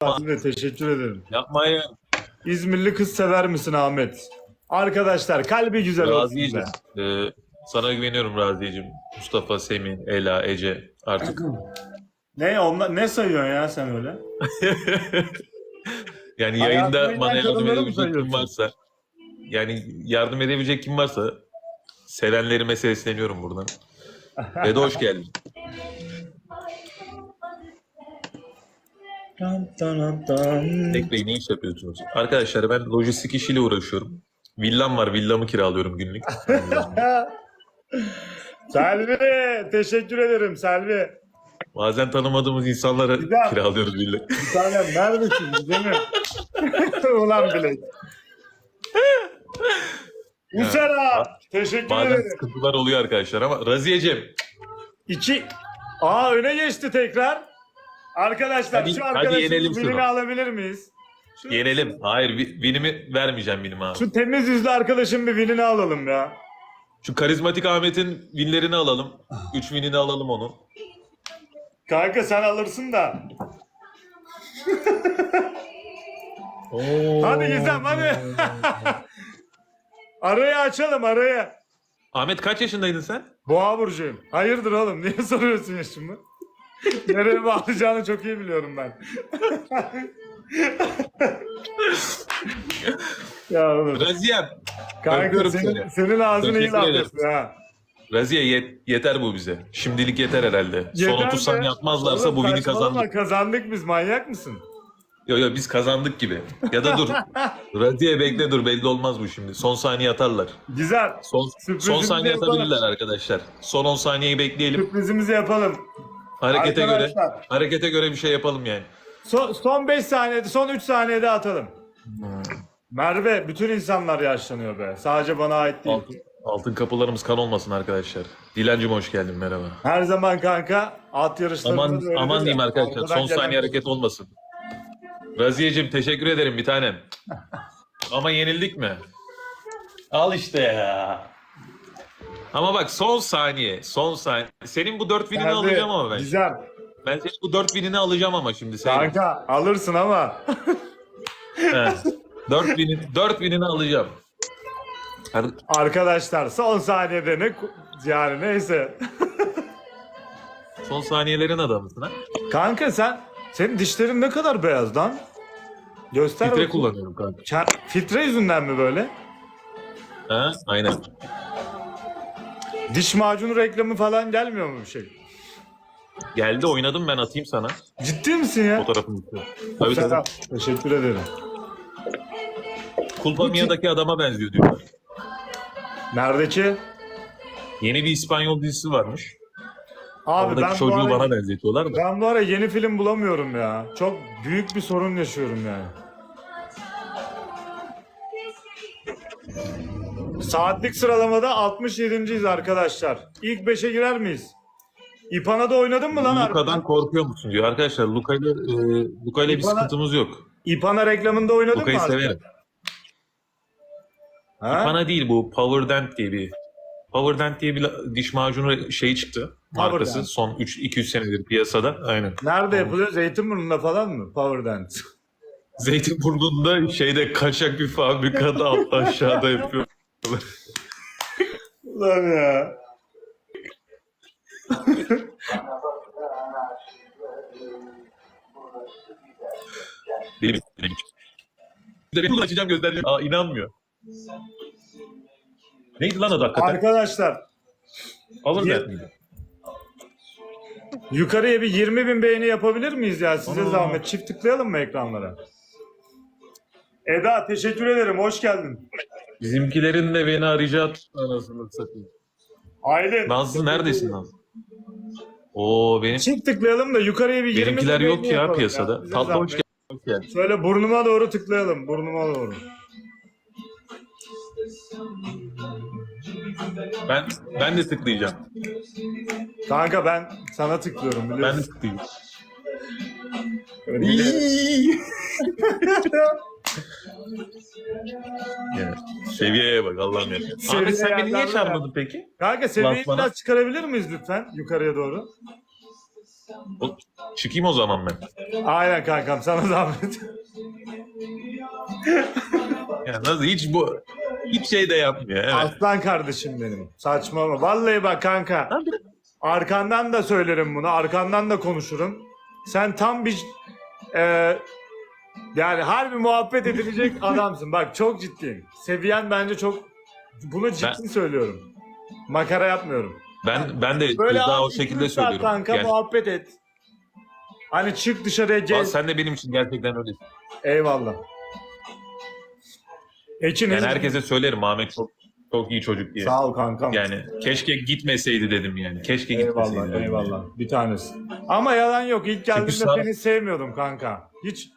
Ahmet teşekkür ederim. Yapmayın. İzmirli kız sever misin Ahmet? Arkadaşlar kalbi güzel olsun Raziyeciğim. be. Ee, sana güveniyorum Raziyeciğim. Mustafa, Semih, Ela, Ece artık. Ne onlar ne sayıyorsun ya sen öyle? Yani yayında inen bana yardım kadınları mı edebilecek kim sayıyorsun? varsa yani yardım edebilecek kim varsa sevenlerime sesleniyorum buradan. Ve de hoş geldin. Tam tam tam. Tek Bey ne iş yapıyorsunuz? Arkadaşlar ben lojistik işiyle uğraşıyorum. Villam var. Villamı kiralıyorum günlük. Selvi teşekkür ederim Selvi. Bazen tanımadığımız insanlara Güzel. kiralıyoruz villa. Bir tane neredesin değil mi? Ulan bilek. Usera teşekkür Bazen ederim. sıkıntılar oluyor arkadaşlar ama Raziyeciğim İki. Aa öne geçti tekrar. Arkadaşlar Hadi- şu şunu. birini alabilir miyiz? Şu, yenelim. Hayır vinimi vermeyeceğim benim abi. Şu temiz yüzlü arkadaşın bir vinini alalım ya. Şu karizmatik Ahmet'in vinlerini alalım. Üç vinini alalım onun. Kanka sen alırsın da. Hadi Gizem hadi. arayı açalım arayı. Ahmet kaç yaşındaydın sen? Boğa burcuyum. Hayırdır oğlum niye soruyorsun yaşımı? Nereye bağlayacağını çok iyi biliyorum ben. ya oğlum. Raziyem. Kanka öpüyorum senin, seni. senin ağzını iyi Teşekkür laf ederim. yapıyor ha. Raziye yet- yeter bu bize. Şimdilik yeter herhalde. Son Yeter 30 be. saniye atmazlarsa Oğlum bu vini saçmalama, kazandık. Kazandık biz manyak mısın? Yo yo biz kazandık gibi. Ya da dur. Raziye bekle dur belli olmaz bu şimdi. Son saniye atarlar. Güzel. Son, Sürprizimizi son saniye yapalım. atabilirler arkadaşlar. Son 10 saniyeyi bekleyelim. Sürprizimizi yapalım. Harekete göre Arkadaşlar. harekete göre bir şey yapalım yani. Son, son 5 saniyede, son 3 saniyede atalım. Merve, bütün insanlar yaşlanıyor be. Sadece bana ait değil. Altın, altın kapılarımız kan olmasın arkadaşlar. Dilencim hoş geldin merhaba. Her zaman kanka at yarışlarında Aman da öyledir aman ya. diyeyim arkadaşlar. Arkadan Son gelen- saniye hareket olmasın. Raziyeciğim teşekkür ederim bir tanem. Ama yenildik mi? Al işte ya. Ama bak son saniye, son saniye. Senin bu dört binini Merve, alacağım ama ben. Güzel. Ben senin bu dört binini alacağım ama şimdi sen. Kanka alırsın ama. Binin, dört binini alacağım. Hadi, Arkadaşlar son saniyede ne yani neyse. Son saniyelerin adamısın ha. Kanka sen senin dişlerin ne kadar beyaz lan? Göster Filtre bakayım. kullanıyorum kanka. Filtre yüzünden mi böyle? Ha? Aynen. Diş macunu reklamı falan gelmiyor mu bir şey? Geldi oynadım ben atayım sana. Ciddi misin ya? Fotoğrafını. Tabii tabii. Teşekkür ederim. Culpa Mia'daki adama benziyor diyorlar. Neredeki? Yeni bir İspanyol dizisi varmış. Abi Oradaki ben bu, çocuğu ara, bana benzetiyorlar da. ben bu ara yeni film bulamıyorum ya. Çok büyük bir sorun yaşıyorum yani. Saatlik sıralamada 67.yiz arkadaşlar. İlk 5'e girer miyiz? İpan'a da oynadın mı lan? Luka'dan korkuyor musun diyor. Arkadaşlar Luka ile e, Luka ile bir sıkıntımız yok. İpan'a reklamında oynadın Luka'yı mı? harbiden? severim. Ha? Bana değil bu Power Dent diye bir Power Dent diye bir la- diş macunu şeyi çıktı. Power Markası Dent. son 3 200 senedir piyasada. Aynen. Nerede yapılıyor? Zeytinburnu'nda falan mı? Power Dance. Zeytinburnu'nda şeyde kaçak bir fabrikada alt aşağıda yapıyor. Ulan ya. Benim benim. Bir de benim açacağım göstereceğim. Aa inanmıyor. Neydi lan adı hakikaten? Arkadaşlar Power Ye- yukarıya bir 20 bin beğeni yapabilir miyiz ya? Size Ana. zahmet. Çift tıklayalım mı ekranlara? Eda teşekkür ederim. Hoş geldin. Bizimkilerin de beni arayacağı anasını satayım. Aylin. Nazlı neredesin Nazlı? Oo benim Çift tıklayalım da yukarıya bir 20 bin benimkiler yok ya yapalım piyasada. Bize Tatlı zahmet. hoş geldin. Şöyle burnuma doğru tıklayalım. Burnuma doğru. Ben ben de tıklayacağım. Kanka ben sana tıklıyorum Ben de biliyorsun. tıklayacağım. Öyle gidelim. Seviyeye bak Allah'ım ya. Seviye Ahmet sen beni niye çağırmadın peki? Kanka seviyeyi Lansmana. biraz çıkarabilir miyiz lütfen yukarıya doğru? O- Çıkayım o zaman ben. Aynen kankam sana zahmet. Ya nasıl hiç bu hiç şey de yapmıyor. Evet. Aslan kardeşim benim. Saçmalama. Vallahi bak kanka. Arkandan da söylerim bunu. Arkandan da konuşurum. Sen tam bir e, yani harbi muhabbet edilecek adamsın. Bak çok ciddiyim. Seviyen bence çok bunu ciddi Ben- söylüyorum. Makara yapmıyorum. Ben ben de Böyle daha o şekilde üç saat söylüyorum. kanka Yani, muhabbet et. Hani çık dışarıya Aa, gez. sen de benim için gerçekten öylesin. Eyvallah. Ekin Yani herkese söylerim Ahmet çok çok iyi çocuk diye. Sağ ol kankam. Yani keşke gitmeseydi dedim yani. Keşke gitmeseydi. Eyvallah eyvallah. Bir tanesi. Ama yalan yok. İlk geldiğimde sağ- seni sevmiyordum kanka. Hiç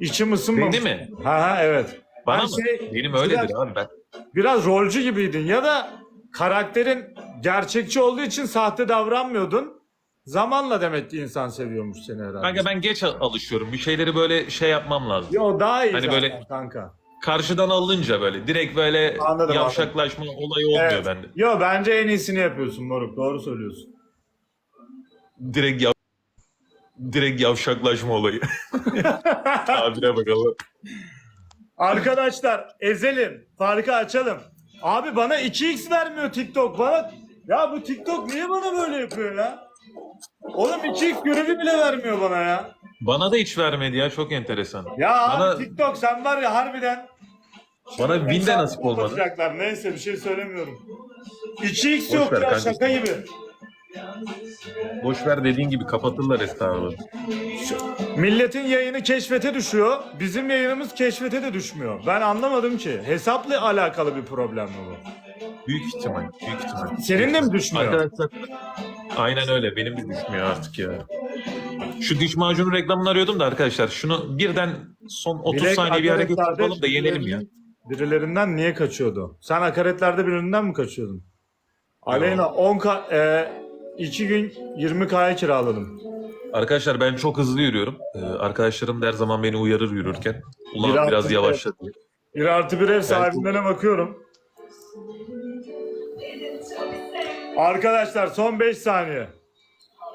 içim ısınmamış. Beni mi? Ha ha evet. Bana Ben mı? şey- Benim öyledir biraz- abi ben. Biraz rolcü gibiydin ya da karakterin gerçekçi olduğu için sahte davranmıyordun. Zamanla demek ki insan seviyormuş seni herhalde. Kanka ben geç al- alışıyorum. Bir şeyleri böyle şey yapmam lazım. Yo daha iyi Hani zaten böyle- kanka. Karşıdan alınca böyle direkt böyle Anladım, yavşaklaşma olayı olmuyor Evet. bende. Yo bence en iyisini yapıyorsun moruk. Doğru söylüyorsun. Direkt yav direkt yavşaklaşma olayı. Tabire bakalım. Arkadaşlar ezelim. Farkı açalım. Abi bana 2x vermiyor TikTok. Bana ya bu TikTok niye bana böyle yapıyor ya? Oğlum 2x görevi bile vermiyor bana ya. Bana da hiç vermedi ya çok enteresan. Ya abi Bana- TikTok sen var ya harbiden. Bana win de nasip olmadı. Neyse bir şey söylemiyorum. 2x Boş yok ver ya kardeşim. şaka gibi. Boş ver dediğin gibi kapatırlar hesabı. Milletin yayını keşfete düşüyor. Bizim yayınımız keşfete de düşmüyor. Ben anlamadım ki. Hesapla alakalı bir problem mi bu? Büyük ihtimal. Büyük ihtimal. Senin de mi düşmüyor? Arkadaşlar aynen öyle benim de düşmüyor artık ya. Şu diş macunu reklamını arıyordum da arkadaşlar şunu birden son 30 Bilek saniye bir hareket yapalım da yenelim ya. Birilerinden niye kaçıyordu? Sen hakaretlerde birinden mi kaçıyordun? Aleyna 10 k e, 2 gün 20k'ya kiraladım. Arkadaşlar ben çok hızlı yürüyorum. Ee, arkadaşlarım da her zaman beni uyarır yürürken. Ulan Bir artı biraz bir yavaşla diye. Bir artı bir ev sahibinden bakıyorum. Arkadaşlar son 5 saniye.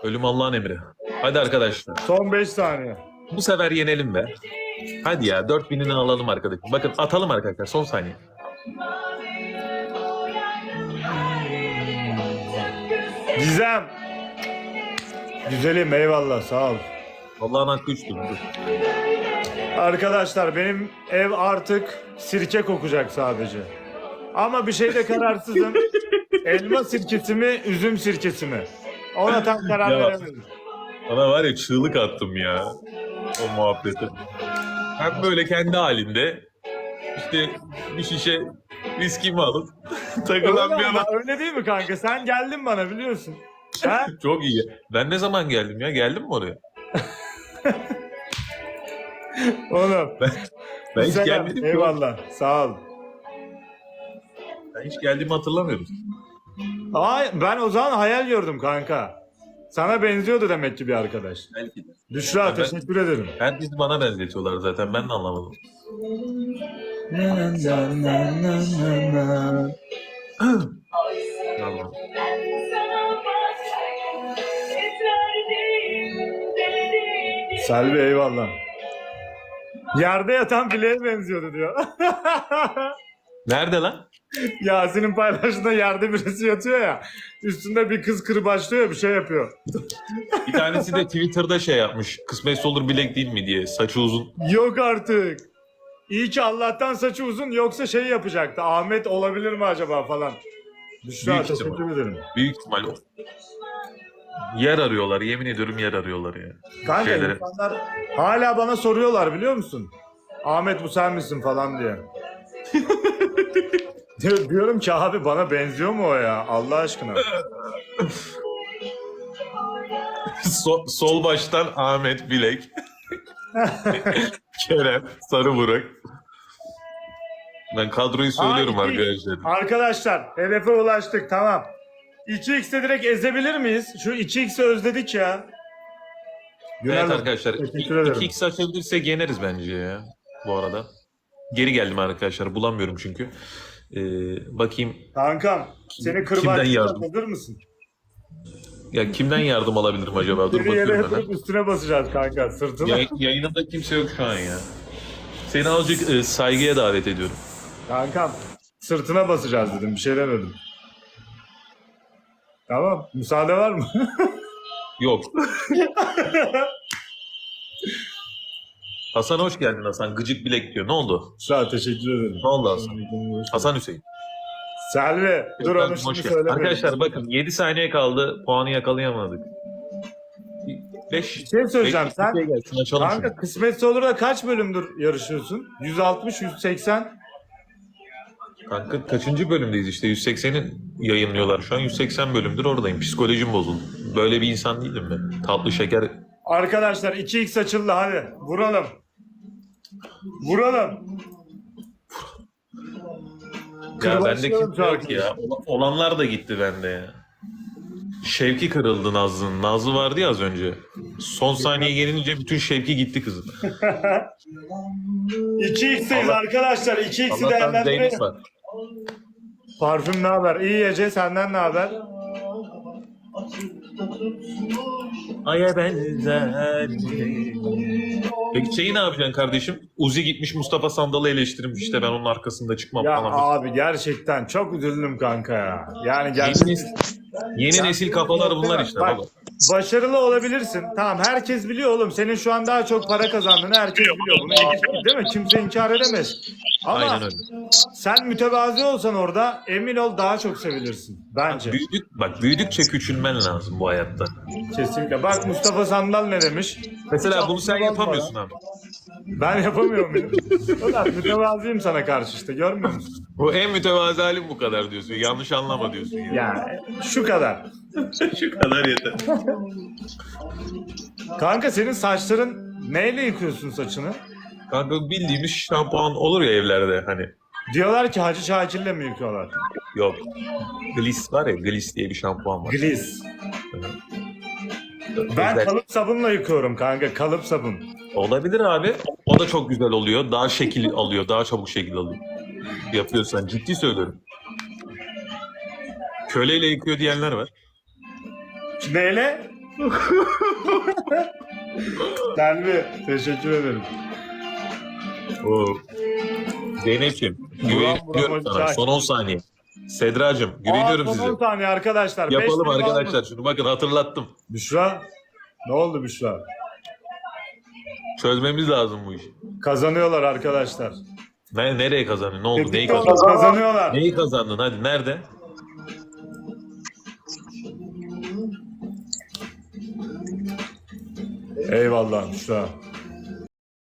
Ölüm Allah'ın emri. Hadi arkadaşlar. Son 5 saniye. Bu sefer yenelim be. Hadi ya 4000'ini alalım arkadaşlar. Bakın atalım arkadaşlar son saniye. Gizem. Güzelim eyvallah sağ ol. Allah'ın hakkı üçtür. Arkadaşlar benim ev artık sirke kokacak sadece. Ama bir şeyde kararsızım. Elma sirkesi mi, üzüm sirkesi mi? Ona tam karar Ya. veremedim. Bana var ya çığlık attım ya. O muhabbete. Hem böyle kendi halinde işte bir şişe viskimi alıp takılan Öyle, bir adam. öyle değil mi kanka? Sen geldin bana biliyorsun. Ha? Çok iyi. Ben ne zaman geldim ya? Geldim mi oraya? Oğlum. Ben hiç selam, gelmedim ki. Eyvallah. Sağ ol. Ben hiç geldiğimi hatırlamıyorum. Ay, ben o zaman hayal gördüm kanka. Sana benziyordu demek ki bir arkadaş. Belki de. Büşra Ben- teşekkür ederim. Herkesi bana benzetiyorlar zaten. Ben de anlamadım. Tamam. Selvi eyvallah. Yerde yatan bileğe benziyordu diyor. Nerede lan? Yasin'in paylaştığında yerde birisi yatıyor ya. Üstünde bir kız kırbaçlıyor bir şey yapıyor. Bir tanesi de Twitter'da şey yapmış. Kısmetse olur bilek değil mi diye. Saçı uzun. Yok artık. İyi ki Allah'tan saçı uzun yoksa şey yapacaktı. Ahmet olabilir mi acaba falan. Büşra Büyük teşekkür ihtimal. ederim. Büyük ihtimal o. Yer arıyorlar. Yemin ediyorum yer arıyorlar ya. Kanka Şeylere. insanlar hala bana soruyorlar biliyor musun? Ahmet bu sen misin falan diye. Diyor- Diyorum ki abi bana benziyor mu o ya Allah aşkına. So- sol baştan Ahmet Bilek. Kerem Sarı Burak. Ben kadroyu söylüyorum Aa, iki- arkadaşlar. Arkadaşlar hedefe ulaştık tamam. 2x'e direkt ezebilir miyiz? Şu 2x'i özledik ya. Evet Günaydın. arkadaşlar. Teşekkür ederim. 2x açabilirsek yeneriz bence ya. Bu arada. Geri geldim arkadaşlar. Bulamıyorum çünkü. Ee, bakayım. Kankam seni Kimden kırbaçlayacağım yardım? hazır mısın? Ya kimden yardım alabilirim acaba? Dur Seni yere bakıyorum hemen. üstüne basacağız kanka sırtına. Yay- yayınımda kimse yok şu an ya. Seni azıcık e, saygıya davet ediyorum. Kankam sırtına basacağız dedim bir şey demedim. Tamam müsaade var mı? Yok. Hasan hoş geldin Hasan. Gıcık bilek diyor. Ne oldu? Sağ ol, teşekkür ederim. Ne oldu Hasan? Hasan Hüseyin. Selvi dur onu şimdi söyleme. Arkadaşlar bakın 7 saniye kaldı. Puanı yakalayamadık. 5 Bir şey söyleyeceğim sen gelsin açalım şunu. kanka kısmetse olur da kaç bölümdür yarışıyorsun? 160 180 Kanka kaçıncı bölümdeyiz işte 180'i yayınlıyorlar şu an 180 bölümdür oradayım psikolojim bozuldu. Böyle bir insan değilim ben. Tatlı şeker Arkadaşlar 2x açıldı hadi vuralım. Vuralım. Ya bende kimse yok ya. Ola- Olanlar da gitti bende ya. Şevki kırıldı Nazlı'nın. Nazlı vardı ya az önce. Son saniye gelince bütün şevki gitti kızın. 2x'teyiz Allah- arkadaşlar 2x'i Allah'tan değerlendirelim. Zeynep var. Parfüm ne haber? İyi Ece senden ne haber? Aya benzer. Peki şeyi ne yapacaksın kardeşim? Uzi gitmiş Mustafa Sandal'ı eleştirmiş işte ben onun arkasında çıkmam Ya falan. abi gerçekten çok üzüldüm kanka ya. Yani Yeni, gerçekten nesil, yeni nesil kafalar bunlar işte Bak, baba. başarılı olabilirsin. Tamam herkes biliyor oğlum. Senin şu an daha çok para kazandığını herkes biliyor. Bunu değil mi? Kimse inkar edemez. Ama Aynen öyle. sen mütevazi olsan orada emin ol daha çok sevilirsin. Bence. Büyüdük, bak büyüdükçe küçülmen lazım bu hayatta. Kesinlikle. Bak Mustafa Sandal ne demiş? Mesela bunu sen yapamıyorsun ya. abi. Ben yapamıyor muyum? Ulan mütevazıyım sana karşı işte görmüyor musun? Bu en mütevazi halim bu kadar diyorsun. Yanlış anlama diyorsun ya. Ya şu kadar. Şu kadar yeter. Kanka senin saçların neyle yıkıyorsun saçını? Kanka bildiğimiz şampuan olur ya evlerde hani. Diyorlar ki Hacı Şakir'le mi yıkıyorlar? Yok. Gliss var ya Gliss diye bir şampuan var. Gliss. Ben Özel- kalıp sabunla yıkıyorum kanka kalıp sabun. Olabilir abi. O da çok güzel oluyor. Daha şekil alıyor. Daha çabuk şekil alıyor. Yapıyorsan. Ciddi söylüyorum. Köleyle yıkıyor diyenler var. Neyle? Selvi teşekkür ederim. Oo. Zeynep'ciğim. Güveniyorum sana. Son 10 saniye. Sedra'cığım güveniyorum Aa, size. son on saniye arkadaşlar. Yapalım arkadaşlar. Şunu bakın hatırlattım. Büşra. Ne oldu Büşra? Çözmemiz lazım bu işi. Kazanıyorlar arkadaşlar. Ne, nereye kazandın? Ne oldu? Neyi kazandın? Kazanıyorlar. Neyi kazandın? Hadi nerede? Eyvallah Büşra.